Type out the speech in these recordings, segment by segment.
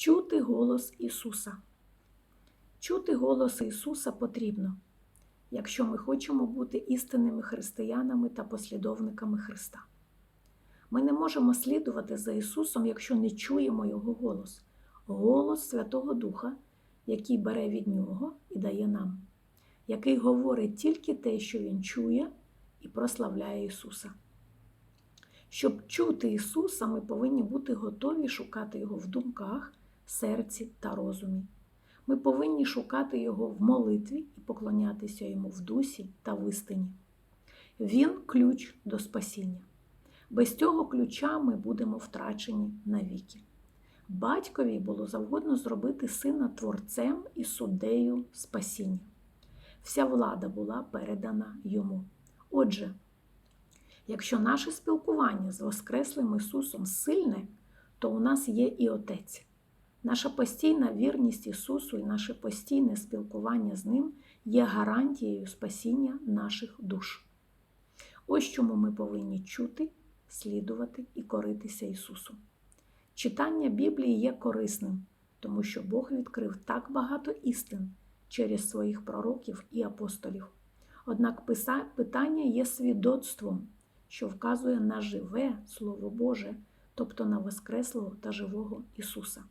Чути голос Ісуса. Чути голос Ісуса потрібно, якщо ми хочемо бути істинними християнами та послідовниками Христа. Ми не можемо слідувати за Ісусом, якщо не чуємо Його голос, голос Святого Духа, який бере від Нього і дає нам, який говорить тільки те, що Він чує, і прославляє Ісуса. Щоб чути Ісуса, ми повинні бути готові шукати Його в думках, серці та розумі. Ми повинні шукати Його в молитві і поклонятися Йому в дусі та в істині. Він ключ до спасіння. Без цього ключа ми будемо втрачені навіки. Батькові було завгодно зробити сина творцем і суддею спасіння. Вся влада була передана йому. Отже, якщо наше спілкування з Воскреслим Ісусом сильне, то у нас є і Отець. Наша постійна вірність Ісусу і наше постійне спілкування з Ним є гарантією спасіння наших душ. Ось чому ми повинні чути, слідувати і коритися Ісусу. Читання Біблії є корисним, тому що Бог відкрив так багато істин через своїх пророків і апостолів. Однак питання є свідоцтвом, що вказує на живе Слово Боже, тобто на Воскреслого та живого Ісуса.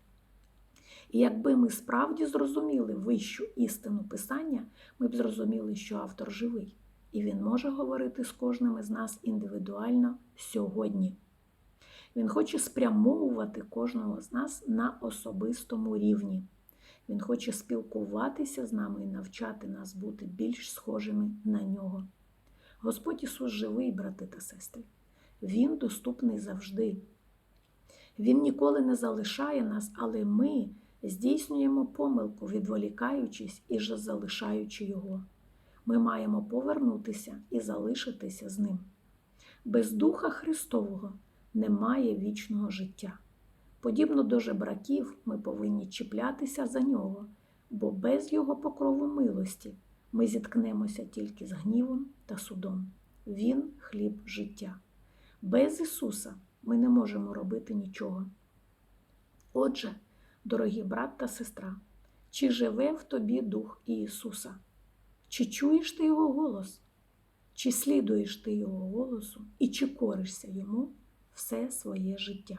І якби ми справді зрозуміли вищу істину Писання, ми б зрозуміли, що автор живий, і він може говорити з кожним із нас індивідуально сьогодні. Він хоче спрямовувати кожного з нас на особистому рівні. Він хоче спілкуватися з нами і навчати нас бути більш схожими на нього. Господь Ісус живий, брати та сестри. Він доступний завжди. Він ніколи не залишає нас, але ми здійснюємо помилку, відволікаючись і же залишаючи Його. Ми маємо повернутися і залишитися з Ним. Без Духа Христового немає вічного життя. Подібно до жебраків, ми повинні чіплятися за нього, бо без Його покрову милості ми зіткнемося тільки з гнівом та судом. Він хліб життя. Без Ісуса ми не можемо робити нічого. Отже, дорогі брат та сестра, чи живе в тобі Дух Ісуса? Чи чуєш ти Його голос? Чи слідуєш ти Його голосу і чи коришся йому все своє життя?